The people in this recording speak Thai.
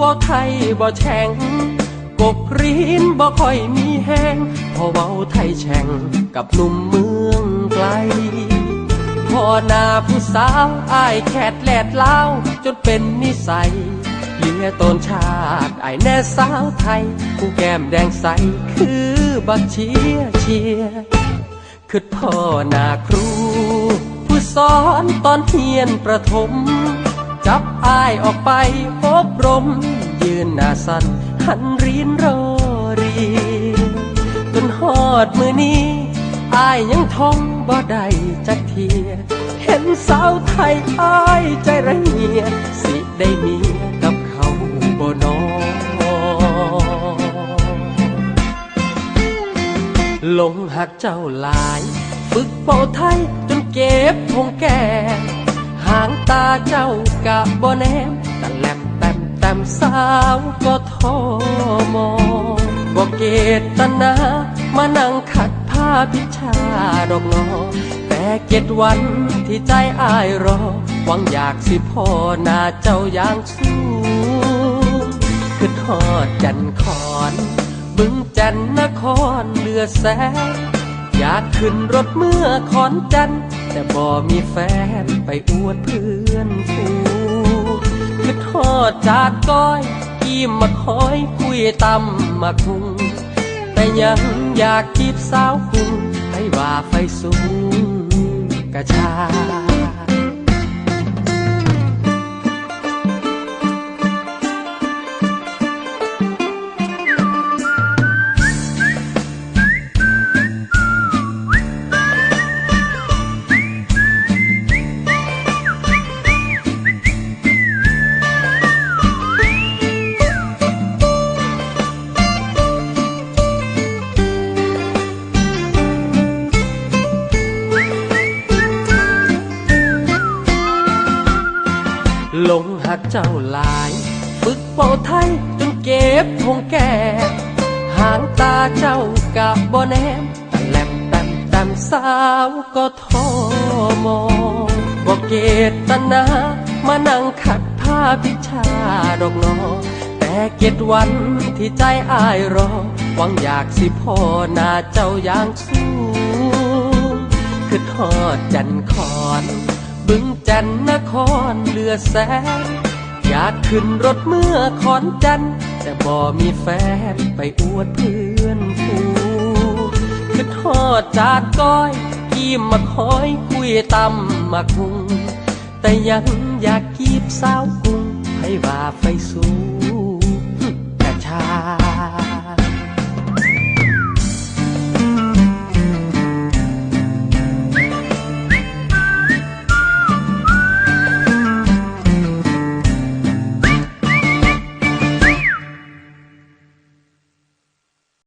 ว้าไทยบ่แช่งกกรีนบ่ค่อยมีแห้งพอเว้าไทยแช่งกับหนุ่มเมืองไกลพอหน้าผู้สาวอายแคดแลดเล่าจนเป็นนิสัยเหลียตนชาติไอแน่สาวไทย ผู้แก้มแดงใสคือบักเชียเชียคือพ่อหน้าครู ผู้สอนตอนเทียนประถม จับอายออกไปอบรม ยืนหน้าสันหันรีนรอรีจนฮอดมือนี้อายยังท่องบ่ได้จักเทีย เห็นสาวไทยอายใจระเหีย สิได้มีกับเขาบ่นอหลงหักเจ้าหลาย ฝึกเป่าไทยจนเก็บพงแก่ หางตาเจ้า กะบ่แนมตะแลมแต้มแต้มสาวก็ทอมองบ่เกตนามานั่งขัดผ้าพิชาดอกนอแต่เจ็ดวันที่ใจอายรอ หวังอยากสิพ่อหน้าเจ้าอย่างสูงคือทอดจันทร์ขอนบึงจันนครเลือแสนอยากขึ้นรถเมื่อขอนจันท แต่บ่มีแฟนไปอวดเพื่อนฟูคือทอดจาดก้อยกีมมาคอยคุยตำมาคุง แต่ยังอยากจีบสาวคุงให้ว่าไฟสูงกระชา หักเจ้าหลาย ฝึกเป่าไทยจนเก็บพงแก่หางตาเจ้ากะบ่แนมตะแลมแต้มแต้มสาวก็ทอมองบ่เกตนามานั่งขัดผ้าพิชาดอกนอแต่เจ็ดวันที่ใจอายรอหวังอยากสิพ่อหน้าเจ้าอย่างสูงคือทอดจันทร์ขอน บึงจันนครเลือแสนอยากขึ้นรถเมื่อขอนจัน แต่บ่มีแฟนไปอวดเพื่อนฟูคือทอดจานก้อยกีมมาคอยคุยตำมาคุง แต่ยังอยากกีบสาวกุงให้ว่าไฟสูง